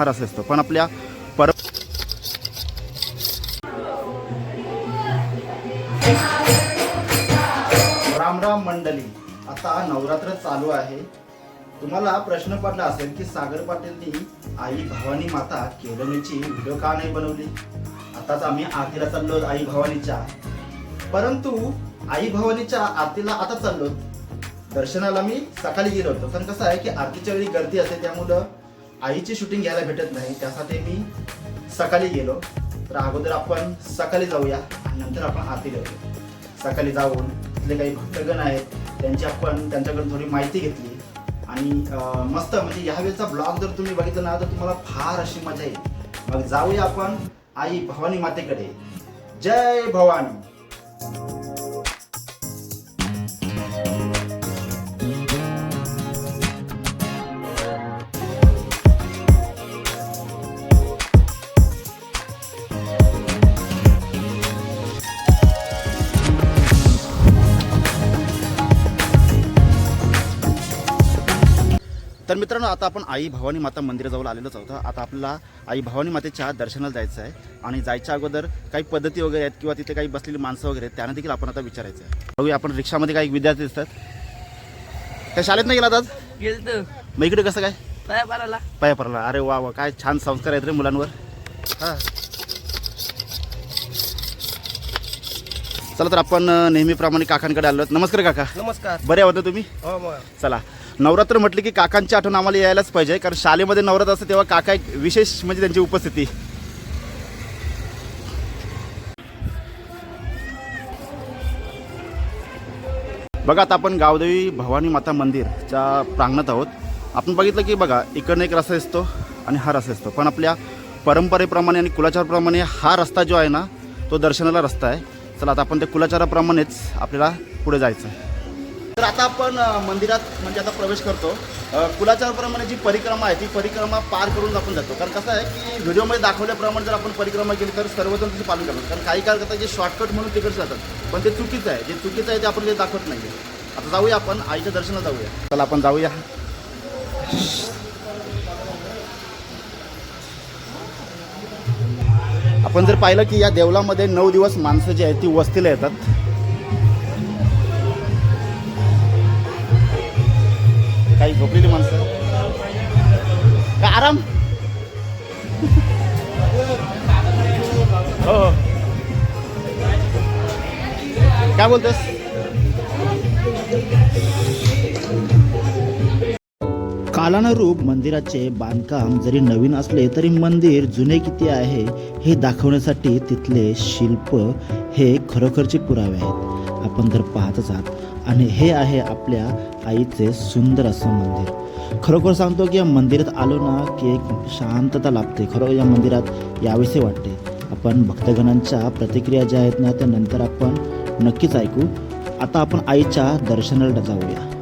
हार असतो पण आपल्या पर राम राम मंडळी आता नवरात्र चालू आहे. तुम्हाला प्रश्न पडला असेल की सागर पाटीलनी आई भवानी माता केरळीची व्हिडिओ का नाही बनवली? आताच आम्ही आरतीला चाललो आई भवानीच्या. परंतु आई भवानीच्या आरतीला आता चाललो दर्शनाला मी सकाळी गेलो होतो. कारण कसं आहे की आरतीच्या वेळी गर्दी असते त्यामुळं आईची शूटिंग घ्यायला भेटत नाही. त्यासाठी मी सकाळी गेलो. तर अगोदर आपण सकाळी जाऊया. आणि नंतर आपण आरती जाऊया सकाळी जाऊन तिथले काही भक्तगण आहेत त्यांची आपण त्यांच्याकडून थोडी माहिती घेतली. आणि मस्त म्हणजे यावेळेचा ब्लॉग जर तुम्ही बघितला ना तर तुम्हाला फार अशी मजा येईल. मग जाऊया आपण आई भवानी मातेकडे. जय भवानी. तर मित्रांनो आता आपण आई भवानी माता मंदिराजवळ आलेलोच आहोत. आता आपल्याला आई भवानी मातेच्या दर्शनाला जायचं आहे आणि जायच्या अगोदर काही पद्धती वगैरे आहेत किंवा तिथे काही बसलेली माणसं वगैरे आहेत त्यांना देखील आपण आता विचारायचं आहे. बघूया आपण रिक्षामध्ये काही विद्यार्थी दिसतात. काय शाळेत नाही गेला आज? गेलतो. मग इकडे कसं काय? पाया पाराला पाया पडला अरे वा वा काय छान संस्कार आहेत रे मुलांवर. हां. चला तर आपण नेहमीप्रमाणे काकांकडे आलो. नमस्कार काका. नमस्कार. बरे आहोत ना तुम्ही? हो मग चला. नवरात्र म्हटलं की काकांची आठवण आम्हाला यायलाच पाहिजे कारण शाळेमध्ये नवरात्र असतं तेव्हा काका एक विशेष म्हणजे त्यांची उपस्थिती. बघा आता आपण गावदेवी भवानी माता मंदिरच्या प्रांगणात आहोत. आपण बघितलं की बघा इकडनं एक रस्ता असतो आणि हा रस्ता असतो पण आपल्या परंपरेप्रमाणे आणि कुलाचाराप्रमाणे हा रस्ता जो आहे ना तो दर्शनाला रस्ता आहे. चला आता आपण त्या कुलाचाराप्रमाणेच आपल्याला पुढे जायचं. तर आता आपण मंदिरात म्हणजे आता प्रवेश करतो. कुलाचाराप्रमाणे जी परिक्रमा आहे ती परिक्रमा पार करून आपण जातो. कारण कसं आहे की व्हिडिओमध्ये दाखवल्याप्रमाणे जर आपण परिक्रमा केली तर सर्वजण तिथे पालन करतात कारण काही काय करतात जे शॉर्टकट म्हणून तिकडे जातात. पण ते चुकीचं आहे. जे चुकीचं आहे ते आपण ते दाखवत नाही आता जाऊया आपण. आईच्या दर्शनाला जाऊया. चला आपण जाऊया. आपण जर पाहिलं की या देवळामध्ये नऊ दिवस माणसं जी आहेत ती वस्तीला येतात. काही झोपलेली माणसं? काय आराम? हो हो. काय बोलतोस? कालानुरूप मंदिराचे बांधकाम जरी नवीन असले तरी मंदिर जुने किती आहे हे दाखवण्यासाठी तिथले शिल्प हे खरोखरचे पुरावे आहेत. आपण तर पाहतच आहात. आणि हे आहे आपल्या आईचे सुंदर असं मंदिर. खरोखर सांगतो की या मंदिरात आलो ना की एक शांतता लाभते. खरोखर या मंदिरात यावेसे वाटते. आपण भक्तगणांच्या प्रतिक्रिया ज्या आहेत ना त्या नंतर आपण नक्कीच ऐकू. आता आपण आईच्या दर्शनाला जाऊया.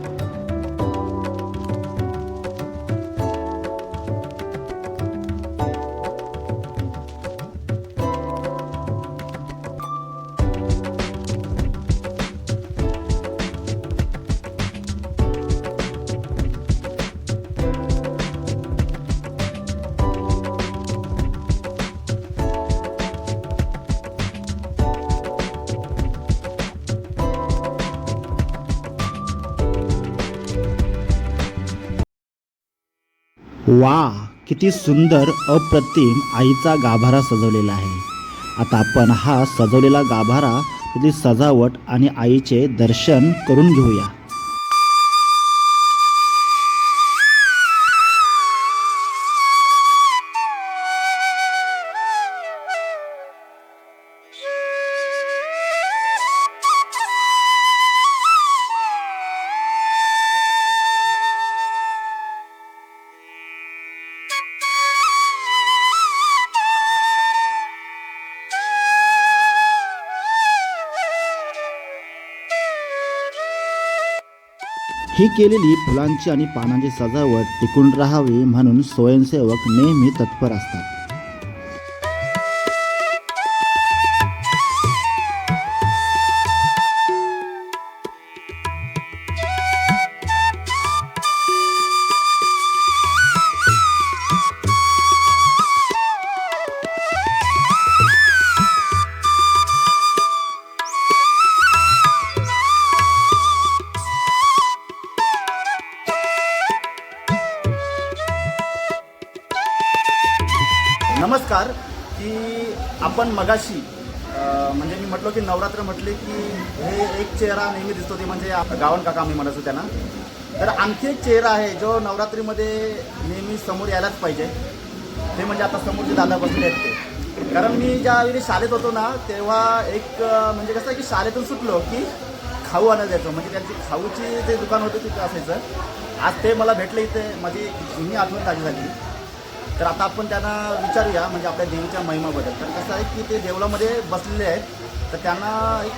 वा किती सुंदर अप्रतिम आईचा गाभारा सजवलेला आहे. आता आपण हा सजवलेला गाभारा तिथली सजावट आणि आईचे दर्शन करून घेऊया. ही केलेली फुलांची आणि पानांची सजावट टिकून राहावी म्हणून स्वयंसेवक नेहमी तत्पर असतात. मगाशी म्हणजे मी म्हटलो की नवरात्र म्हटले की हे एक चेहरा नेहमी दिसतो ते म्हणजे आप- गावन काका आम्ही म्हणतो त्यांना. तर आणखी एक चेहरा आहे जो नवरात्रीमध्ये नेहमी समोर यायलाच पाहिजे. ते म्हणजे आता समोरचे दादा बसले आहेत ते. कारण मी ज्यावेळी शाळेत होतो ना तेव्हा एक म्हणजे कसं आहे की शाळेतून सुटलो की खाऊ आणायला जायचं. म्हणजे त्यांची खाऊची जे दुकान होतं तिथं असायचं. आज ते मला भेटले इथे माझी जुनी आठवण ताजी झाली. तर आता आपण त्यांना विचारूया म्हणजे आपल्या देवीच्या महिमाबद्दल. तर कसं आहे की ते देवळामध्ये बसलेले आहेत तर त्यांना एक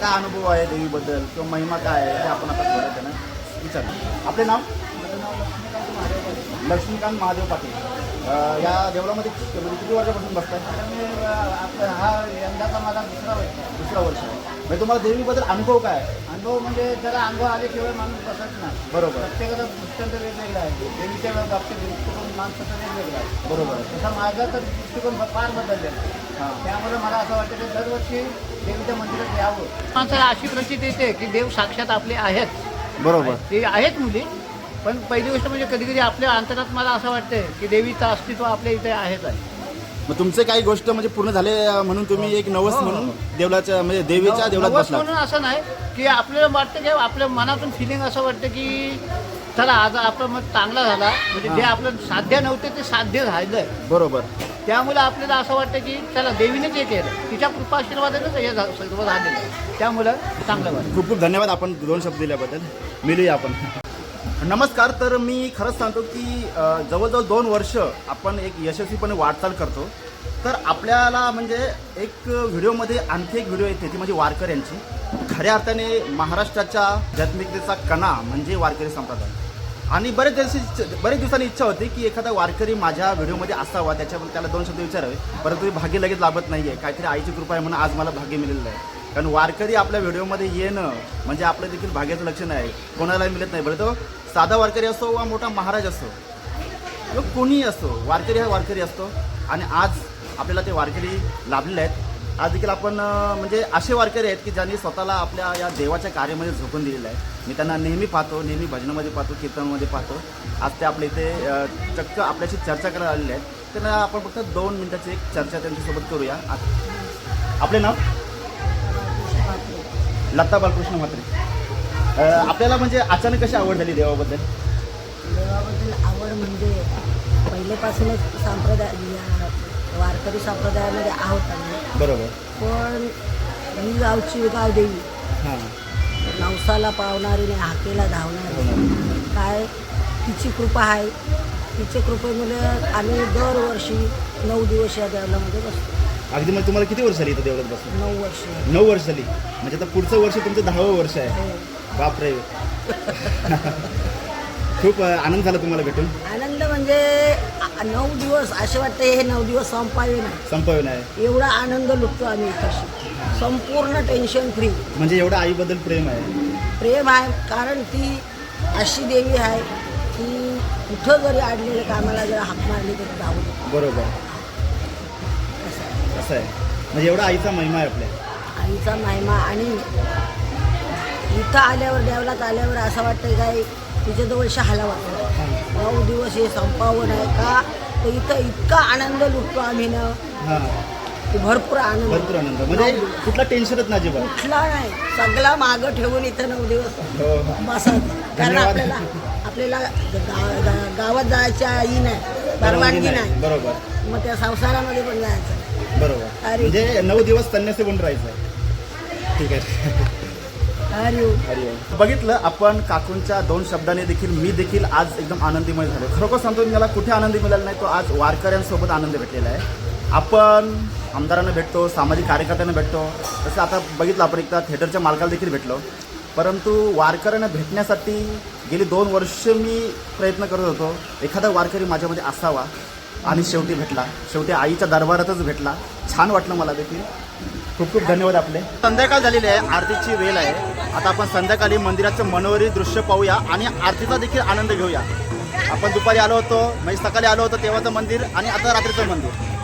काय अनुभव आहे देवीबद्दल? किंवा महिमा काय आहे? ते आपण आता थोडं त्यांना विचारू. आपले नाव? लक्ष्मीकांत महादेव पाटील. या देवळामध्ये कि- म्हणजे किती वर्षापासून आपला हा यंदाचा माझा दुसरा वर्ष. दुसरा वर्ष आहे. म्हणजे तुम्हाला देवीबद्दल अनुभव काय आहे? अनुभव म्हणजे त्याला अनुभव आल्याशिवाय माणूस बसत नाही. बरोबर. प्रत्येकाचा दृष्टांत वेगवेगळा आहे. देवीच्या बाबतीत दृष्टिकोन माणसाचा वेगवेगळा आहे. बरोबर तसा माझा तर दृष्टिकोन फार बदललेला आहे. हां. त्यामुळे मला असं वाटतं की दरवर्षी देवीच्या मंदिरात यावं. माणसाला अशी प्रचिती येते की देव साक्षात आपले आहेत. बरोबर. ते आहेत मुली पण पहिली गोष्ट म्हणजे कधी कधी आपल्या अंतरात मला असं वाटतंय की देवीचं अस्तित्व आपल्या इथे आहेच आहे. मग तुमचे काही गोष्ट म्हणजे पूर्ण झाले म्हणून तुम्ही एक नवस हो. म्हणून देवळाच्या म्हणजे देवीच्या देवळात नवस बसला म्हणून असं नाही की आपल्याला वाटतं की आपल्या मनातून फिलिंग असं वाटतं की चला आज आपलं मत चांगला झाला. म्हणजे जे. आपलं साध्य नव्हते ते साध्य झालंय. बरोबर. त्यामुळे आपल्याला असं वाटतं की चला देवीनेच हे केलं. तिच्या कृपा आशीर्वादानेच हे झा- सर्व झालेलं आहे. त्यामुळं चांगलं वाटतं खूप खूप धन्यवाद आपण दोन शब्द दिल्याबद्दल. मिळूया आपण. नमस्कार तर मी खरंच सांगतो की जवळजवळ दोन वर्ष आपण एक यशस्वीपणे वाटचाल करतो. तर आपल्याला म्हणजे एक व्हिडिओमध्ये आणखी एक व्हिडिओ येते ती म्हणजे वारकर यांची. खऱ्या अर्थाने महाराष्ट्राच्या आध्यात्मिकतेचा कणा म्हणजे वारकरी संप्रदाय. आणि बरेच दिवशी बरेच दिवसांनी इच्छा होती की एखादा वारकरी माझ्या व्हिडिओमध्ये असावा त्याच्याबद्दल त्याला दोन शब्द विचारावे. परंतु भाग्य लगेच लाभत नाही आहे काहीतरी आईची कृपा आहे म्हणून आज मला भाग्य मिळालेलं आहे. कारण वारकरी आपल्या व्हिडिओमध्ये येणं म्हणजे आपलं देखील भाग्याचं लक्षण आहे. कोणालाही मिळत नाही. बरं तो साधा वारकरी असो वा मोठा महाराज असो किंवा कोणीही असो वारकरी हा वारकरी असतो. आणि आज आपल्याला ते वारकरी लाभलेले आहेत. आज देखील आपण म्हणजे असे वारकरी आहेत की ज्यांनी स्वतःला आपल्या या देवाच्या कार्यामध्ये झोकून दिलेलं आहे. मी त्यांना नेहमी पाहतो नेहमी भजनामध्ये पाहतो कीर्तनामध्ये पाहतो. आज ते आपल्या इथे चक्क आपल्याशी चर्चा करायला आलेले आहेत. त्यांना आपण फक्त दोन मिनटाची एक चर्चा त्यांच्यासोबत करूया. आपले नाव? लता बालकृष्ण म्हात्रे. आपल्याला म्हणजे अचानक कशी आवड झाली देवाबद्दल? देवाबद्दल आवड म्हणजे पहिल्यापासूनच संप्रदाय वारकरी संप्रदायामध्ये आहोत आम्ही. बरोबर. पण ही गावची गाव देवी. हां. नवसाला पावणारी आणि हाकेला धावणारी. काय? तिची कृपा आहे. तिच्या कृपेमुळे आम्ही दरवर्षी नऊ दिवस या देवलामध्ये बसतो. अगदी मग तुम्हाला किती वर्ष झाली इथं देवळात बसून? नऊ वर्ष. नऊ वर्ष झाली. म्हणजे आता पुढचं वर्ष तुमचं दहावं वर्ष आहे. हो. बापरे. खूप आनंद झाला तुम्हाला भेटून? आनंद म्हणजे आ- नऊ दिवस असे वाटते हे नऊ दिवस संपावे नाही. संपव नाही. एवढा आनंद लुटतो आम्ही संपूर्ण टेन्शन फ्री म्हणजे एवढं आईबद्दल प्रेम आहे. प्रेम आहे कारण ती अशी देवी आहे की कुठं जरी अडलेलं कामाला जर हाक मारली तरी धावून येते. बरोबर. असं आहे. आहे म्हणजे एवढा आईचा महिमा आहे आपल्या. आईचा महिमा आणि इथं आल्यावर देवलात आल्यावर असं वाटतं काय तिच्याजवळ शहाला वाटतं नऊ दिवस हे संपावं नाही का? तर इथं इतका आनंद लुटतो आम्ही ना. हां. की भरपूर आनंद. भरपूर आनंद. म्हणजे कुठला टेन्शनच नाही अजिबात. कुठला नाही. सगळा मागं ठेवून इथं नऊ दिवस हो. बसायचं कारण धन्यवाद. आपल्याला आपल्याला गा- गा- गावात जायच्या ही नाही. परवानगी नाही. बरोबर. मग त्या संसारामध्ये पण जायचं. बरोबर. अरे. म्हणजे नऊ दिवस संन्यासी बनून राहायचं. ठीक आहे. हरी ओम. बघितलं आपण काकूंच्या दोन शब्दाने देखील मी देखील आज एकदम आनंदीमय झालो. खरोखर सांगतो मी मला कुठे आनंदी मिळाला नाही तो आज वारकऱ्यांसोबत आनंद भेटलेला आहे. आपण आमदारांना भेटतो सामाजिक कार्यकर्त्यांना भेटतो. तसं आता बघितलं आपण एकदा थिएटरच्या मालकाला देखील भेटलो. परंतु वारकऱ्यांना भेटण्यासाठी गेली दोन वर्ष मी प्रयत्न करत होतो. एखादा वारकरी माझ्यामध्ये असावा. आणि शेवटी भेटला. शेवटी आईच्या दरबारातच भेटला. छान वाटलं मला देखील. खूप खूप धन्यवाद आपले. संध्याकाळ झालेली आहे. आरतीची वेळ आहे. आता आपण संध्याकाळी मंदिराचं मनोहरी दृश्य पाहूया आणि आरतीचा देखील आनंद घेऊया. आपण दुपारी आलो होतो म्हणजे सकाळी आलो होतो तेव्हाचं मंदिर आणि आता रात्रीचं मंदिर.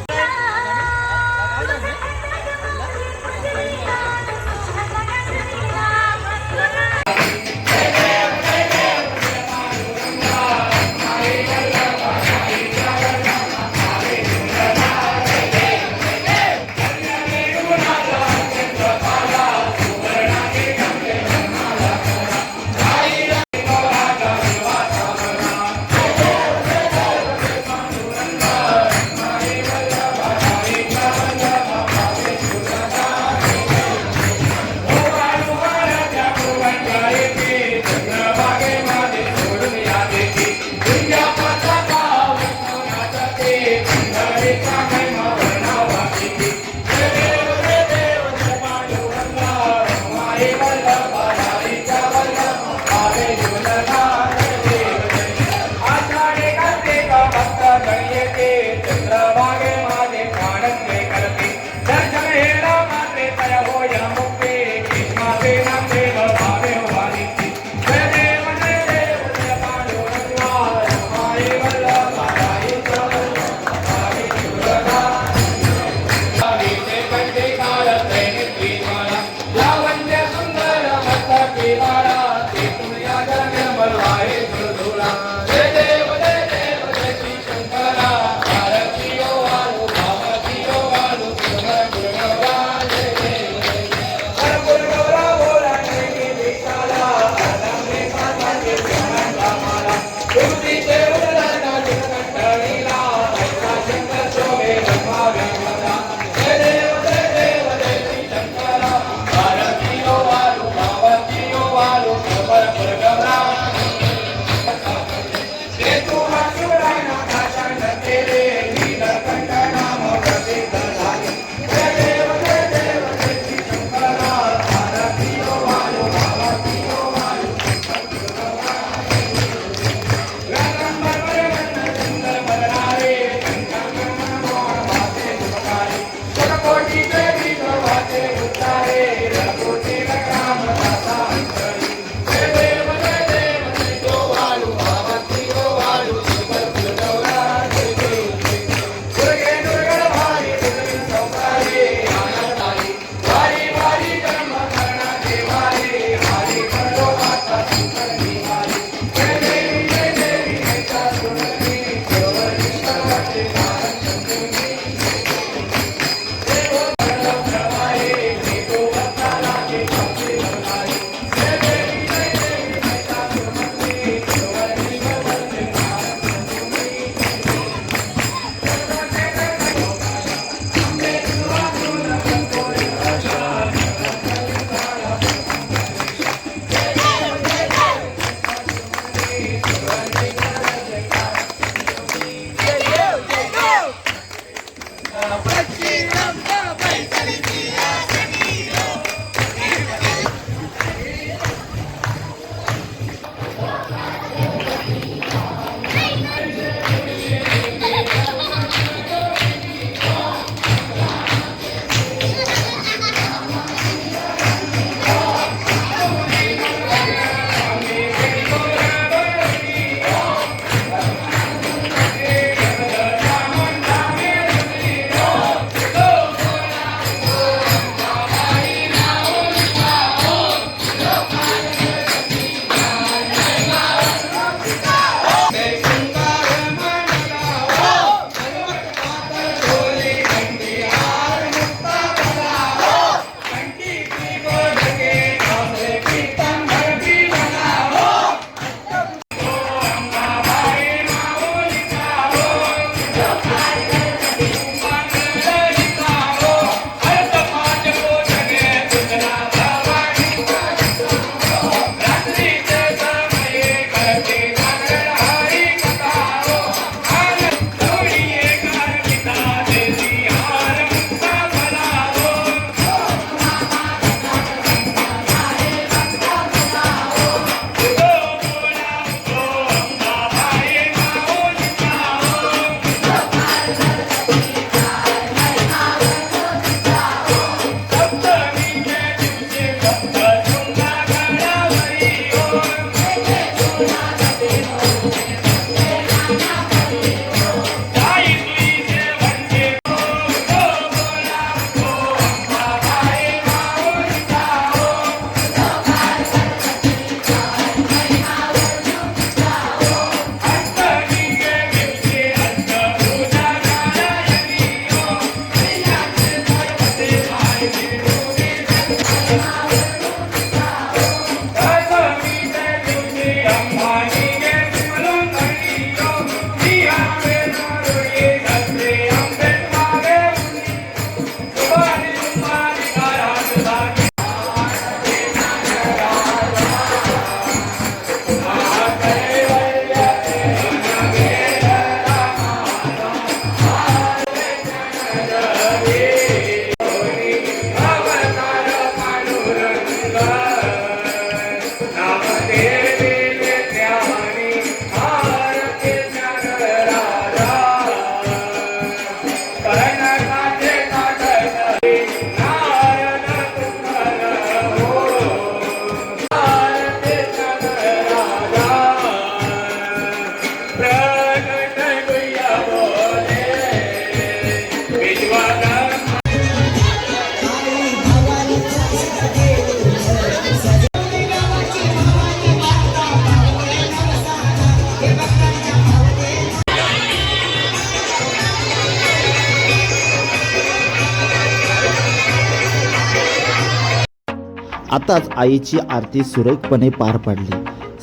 आताच आईची आरती सुरेखपणे पार पडली.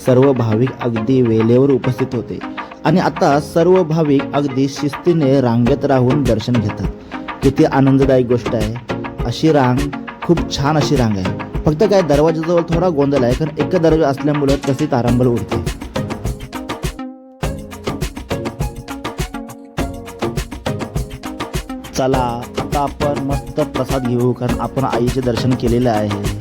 सर्व भाविक अगदी वेळेवर उपस्थित होते आणि आता सर्व भाविक अगदी शिस्तीने रांगेत राहून दर्शन घेतात. किती आनंददायक गोष्ट आहे. अशी रांग खूप छान अशी रांग आहे. फक्त काय दरवाजाजवळ थोडा गोंधळ आहे कारण एक दरवाजा असल्यामुळं तशी तारांबळ उडते. चला आता आपण मस्त प्रसाद घेऊ कारण आपण आईचे दर्शन केलेले आहे.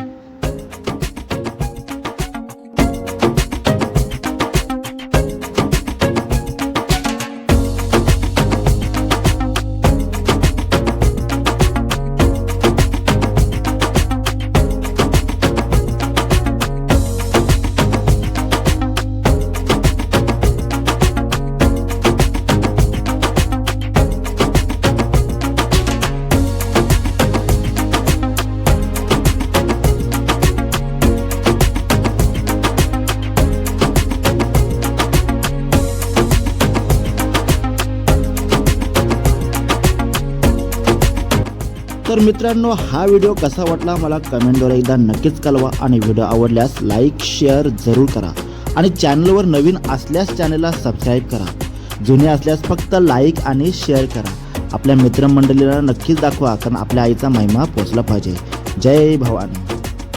तर मित्रांनो हा व्हिडिओ कसा वाटला मला कमेंटद्वारे एकदा नक्कीच कळवा आणि व्हिडिओ आवडल्यास लाईक शेअर जरूर करा. आणि चॅनलवर नवीन असल्यास चॅनलला सबस्क्राईब करा. जुने असल्यास फक्त लाईक आणि शेअर करा. आपल्या मित्रमंडळीला नक्कीच दाखवा कारण आपल्या आईचा महिमा पोचला पाहिजे. जय भवानी.